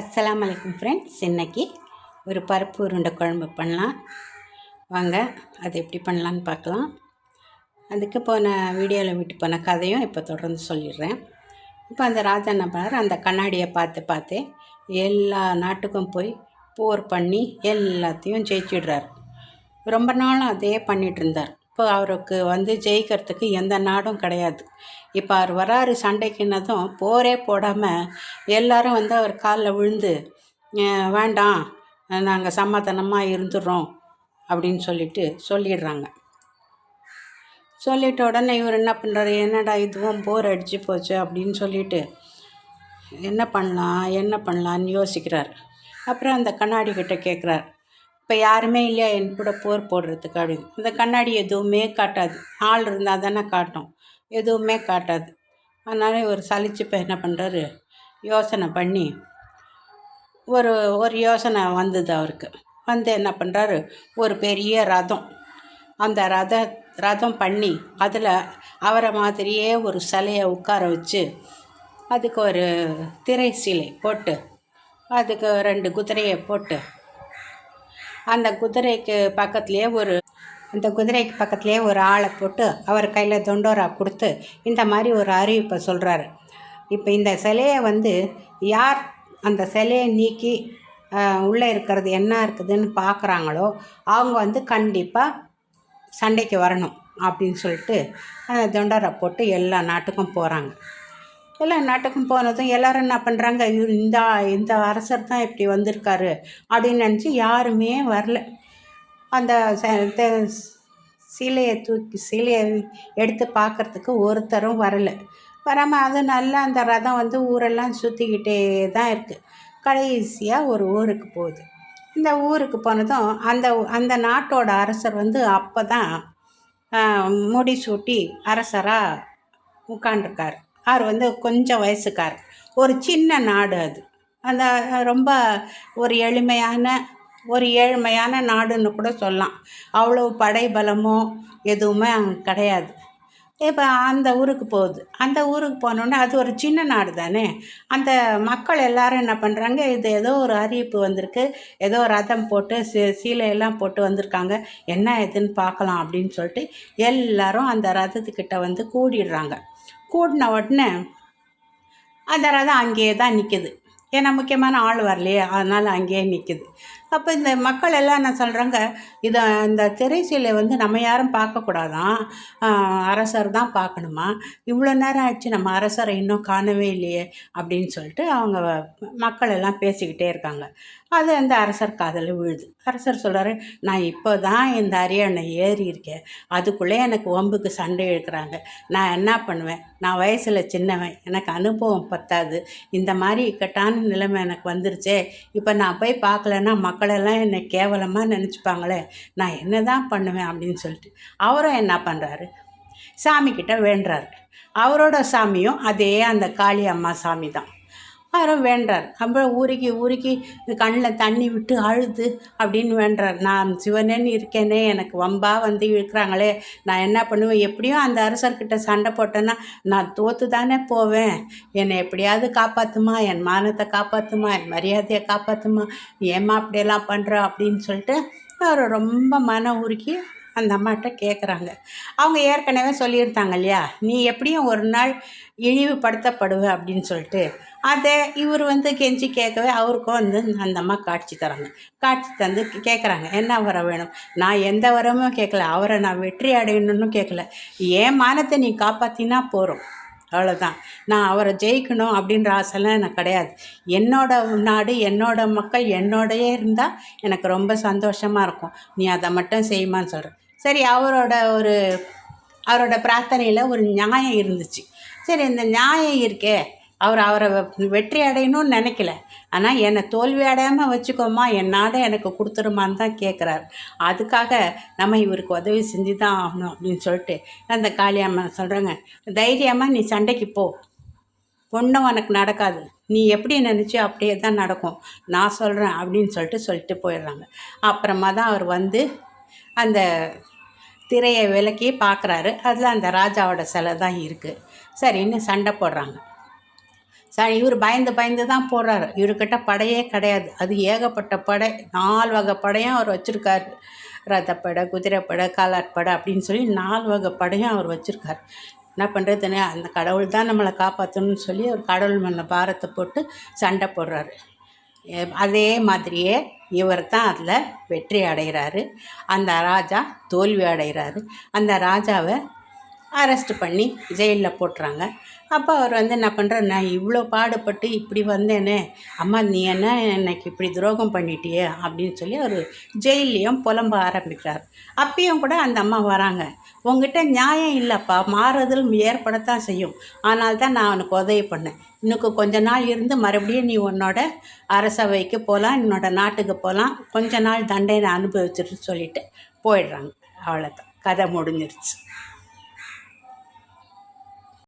அஸ்லாம் வலைக்கம் ஃப்ரெண்ட்ஸ் இன்றைக்கி ஒரு பருப்பு உருண்டை குழம்பு பண்ணலாம். வாங்க அது எப்படி பண்ணலான்னு பார்க்கலாம். அதுக்கு போன வீடியோவில் விட்டு போன கதையும் இப்போ தொடர்ந்து சொல்லிடுறேன். இப்போ அந்த ராஜா நபர் அந்த கண்ணாடியை பார்த்து பார்த்து எல்லா நாட்டுக்கும் போய் போர் பண்ணி எல்லாத்தையும் ஜெயிச்சிடுறாரு. ரொம்ப நாளும் அதே பண்ணிகிட்டு இருந்தார். இப்போ அவருக்கு வந்து ஜெயிக்கிறதுக்கு எந்த நாடும் கிடையாது. இப்போ அவர் வராரு சண்டைக்குன்னதும் போரே போடாமல் எல்லாரும் வந்து அவர் காலில் விழுந்து வேண்டாம் நாங்கள் சமாதானமாக இருந்துடுறோம் அப்படின்னு சொல்லிட்டு சொல்லிடுறாங்க. சொல்லிட்ட உடனே இவர் என்ன பண்ணுறாரு என்னடா இதுவும் போர் அடிச்சு போச்சு அப்படின்னு சொல்லிட்டு என்ன பண்ணலாம் என்ன பண்ணலான்னு யோசிக்கிறார். அப்புறம் அந்த கண்ணாடி கிட்ட கேட்குறார் இப்போ யாருமே இல்லையா? என் கூட போர் போடுறதுக்கு அப்படின்னு. இந்த கண்ணாடி எதுவுமே காட்டாது. ஆள் இருந்தால் தானே காட்டும். எதுவுமே காட்டாது. அதனால் ஒரு சலிச்சு இப்போ என்ன பண்ணுறாரு யோசனை பண்ணி ஒரு ஒரு யோசனை வந்தது அவருக்கு. வந்து என்ன பண்ணுறாரு ஒரு பெரிய ரதம். அந்த ரத ரதம் பண்ணி அதில் அவரை மாதிரியே ஒரு சிலையை உட்கார வச்சு அதுக்கு ஒரு திரை சிலை போட்டு அதுக்கு ரெண்டு குதிரையை போட்டு அந்த குதிரைக்கு பக்கத்துலேயே ஒரு அந்த குதிரைக்கு பக்கத்துலேயே ஒரு ஆளை போட்டு அவர் கையில் தொண்டோரா கொடுத்து இந்த மாதிரி ஒரு அறிவிப்பை சொல்கிறாரு இப்போ இந்த சிலையை வந்து யார் அந்த சிலையை நீக்கி உள்ளே இருக்கிறது என்ன இருக்குதுன்னு பார்க்குறாங்களோ அவங்க வந்து கண்டிப்பாக சண்டைக்கு வரணும் அப்படின்னு சொல்லிட்டு தொண்டரை போட்டு எல்லா நாட்டுக்கும் போகிறாங்க எல்லா நாட்டுக்கும் போனதும் எல்லாரும் என்ன பண்ணுறாங்க இந்த இந்த அரசர் தான் இப்படி வந்திருக்காரு அப்படின்னு நினச்சி யாருமே வரல. அந்த ச- சிலையை தூக்கி சிலையை எடுத்து பார்க்குறதுக்கு ஒருத்தரும் வரலை. வராமல் அது நல்லா அந்த ரதம் வந்து ஊரெல்லாம் சுற்றிக்கிட்டே தான் இருக்குது கடைசியாக ஒரு ஊருக்கு போகுது. இந்த ஊருக்கு போனதும் அந்த அந்த நாட்டோட அரசர் வந்து அப்போ தான் முடிசூட்டி அரசராக உட்காண்டிருக்காரு அவர் வந்து கொஞ்சம் வயசுக்கார் ஒரு சின்ன நாடு அது. அந்த ரொம்ப ஒரு எளிமையான ஒரு ஏழ்மையான நாடுன்னு கூட சொல்லலாம். அவ்வளோ படைபலமோ எதுவுமே அங்கே கிடையாது. இப்போ அந்த ஊருக்கு போகுது. அந்த ஊருக்கு போனோடனே அது ஒரு சின்ன நாடு தானே. அந்த மக்கள் எல்லாரும் என்ன பண்ணுறாங்க இது ஏதோ ஒரு அறிவிப்பு வந்திருக்கு. ஏதோ ரதம் போட்டு சீ சீலையெல்லாம் போட்டு வந்திருக்காங்க. என்ன ஏதுன்னு பார்க்கலாம் அப்படின்னு சொல்லிட்டு எல்லாரும் அந்த ரதத்துக்கிட்ட வந்து கூடிடுறாங்க. கூட்டின உடனே அந்த ரதம் அங்கேயே தான் நிற்கிது ஏன்னா முக்கியமான ஆள் வரலையே அதனால் அங்கேயே நிற்கிது அப்போ இந்த மக்கள் எல்லாம் என்ன சொல்கிறாங்க இதை இந்த திரைசீலை வந்து நம்ம யாரும் பார்க்கக்கூடாதான் அரசர் தான் பார்க்கணுமா? இவ்வளோ நேரம் ஆச்சு நம்ம அரசரை இன்னும் காணவே இல்லையே அப்படின்னு சொல்லிட்டு அவங்க மக்கள் எல்லாம் பேசிக்கிட்டே இருக்காங்க. அது அந்த அரசர் காதல் விழுது. அரசர் சொல்கிறாரு நான் இப்போ தான் இந்த அரியணை ஏறி இருக்கேன். அதுக்குள்ளே எனக்கு ஒம்புக்கு சண்டை இழுக்கிறாங்க நான் என்ன பண்ணுவேன்? நான் வயசில் சின்னவன். எனக்கு அனுபவம் பத்தாது. இந்த மாதிரி இக்கட்டான நிலைமை எனக்கு வந்துருச்சே. இப்போ நான் போய் பார்க்கலன்னா மக்களெல்லாம் என்னை கேவலமாக நினச்சிப்பாங்களே நான் என்ன தான் பண்ணுவேன் அப்படின்னு சொல்லிட்டு அவரும் என்ன பண்ணுறாரு சாமிக்கிட்ட வேண்டுறாரு. அவரோட சாமியும் அதே அந்த காளி அம்மா சாமி தான் அவரும் வேண்டார். அப்புறம் ஊருக்கி ஊருக்கி கண்ணில் தண்ணி விட்டு அழுது அப்படின்னு வேண்டார். நான் சிவனேன்னு இருக்கேனே எனக்கு வம்பா வந்து இழுக்கிறாங்களே. நான் என்ன பண்ணுவேன்? எப்படியும் அந்த அரசர்கிட்ட சண்டை போட்டேன்னா நான் தோற்று தானே போவேன். என்னை எப்படியாவது காப்பாற்றுமா என் மானத்தை காப்பாற்றுமா என் மரியாதையை காப்பாற்றுமா ஏம்மா அப்படியெல்லாம் பண்ணுற அப்படின்னு சொல்லிட்டு அவர் ரொம்ப மன உருக்கி அந்த அம்மாட்ட கேட்குறாங்க அவங்க ஏற்கனவே சொல்லியிருந்தாங்க இல்லையா? நீ எப்படியும் ஒரு நாள் இழிவுபடுத்தப்படுவ அப்படின்னு சொல்லிட்டு. அதை இவர் வந்து கெஞ்சி கேட்கவே அவருக்கும் வந்து அந்த அம்மா காட்சி தராங்க. காட்சி தந்து கேட்குறாங்க என்ன வரம் வேணும்? நான் எந்த வரமும் கேட்கல அவரை நான் வெற்றி அடையணும்னு கேட்கல என் மானத்தை நீ காப்பாற்றினா போகிறோம் அவ்வளோதான் நான் அவரை ஜெயிக்கணும் அப்படின்ற ஆசைலாம் எனக்கு கிடையாது. என்னோட நாடு என்னோட மக்கள் என்னோடையே இருந்தால் எனக்கு ரொம்ப சந்தோஷமாக இருக்கும். நீ அதை மட்டும் செய்யுமான்னு சொல்கிறேன் சரி அவரோட ஒரு அவரோட பிரார்த்தனையில் ஒரு நியாயம் இருந்துச்சு. சரி இந்த நியாயம் இருக்கே அவர் அவரை வெற்றி அடையணும்னு நினைக்கல. ஆனால் என்னை தோல்வி அடையாமல் வச்சுக்கோமா என் நாடை எனக்கு கொடுத்துருமான்னு தான் கேட்குறாரு அதுக்காக நம்ம இவருக்கு உதவி செஞ்சு தான் ஆகணும் அப்படின்னு சொல்லிட்டு அந்த காளியம்மா சொல்கிறாங்க தைரியமாக நீ சண்டைக்கு போ. ஒன்றும் உனக்கு நடக்காது. நீ எப்படி நினச்சி அப்படியே தான் நடக்கும். நான் சொல்கிறேன் அப்படின்னு சொல்லிட்டு சொல்லிட்டு போயிடுறாங்க. அப்புறமா தான் அவர் வந்து அந்த திரையை விலக்கி பார்க்குறாரு. அதில் அந்த ராஜாவோட சிலை தான் இருக்குது சரின்னு சண்டை போடுறாங்க. சரி இவர் பயந்து பயந்து தான் போடுறாரு. இவர்கிட்ட படையே கிடையாது. அது ஏகப்பட்ட படை. நாலு வகை படையும் அவர் வச்சுருக்காரு. ரதப்படை குதிரைப்படை காலாட்படை அப்படின்னு சொல்லி நாலு வகை படையும் அவர் வச்சுருக்கார். என்ன பண்ணுறதுன்னு அந்த கடவுள் தான் நம்மளை காப்பாற்றணும்னு சொல்லி அவர் கடவுள் மேலே பாரத்தை போட்டு சண்டை போடுறாரு. அதே மாதிரியே இவர் தான் அதில் வெற்றி அடைகிறாரு. அந்த ராஜா தோல்வி அடைகிறாரு. அந்த ராஜாவை அரெஸ்ட் பண்ணி ஜெயிலில் போட்டுறாங்க. அப்போ அவர் வந்து என்ன பண்ணுறார் நான் இவ்வளோ பாடுபட்டு இப்படி வந்தேனே அம்மா நீ என்ன எனக்கு இப்படி துரோகம் பண்ணிட்டியே? அப்படின்னு சொல்லி அவர் ஜெயிலையும் புலம்ப ஆரம்பிக்கிறார். அப்பயும் கூட அந்த அம்மா வராங்க. உங்ககிட்ட நியாயம் இல்லைப்பா மாறுதல் ஏற்படத்தான் செய்யும். ஆனால் தான் நான் அவனுக்கு உதவி பண்ணேன். இன்னுக்கு கொஞ்ச நாள் இருந்து மறுபடியும் நீ உன்னோட அரசவைக்கு போகலாம் என்னோட நாட்டுக்கு போகலாம் கொஞ்ச நாள் தண்டனை அனுபவிச்சுட்டு சொல்லிட்டு போயிடுறாங்க. அவ்வளோதான் கதை முடிஞ்சிருச்சு.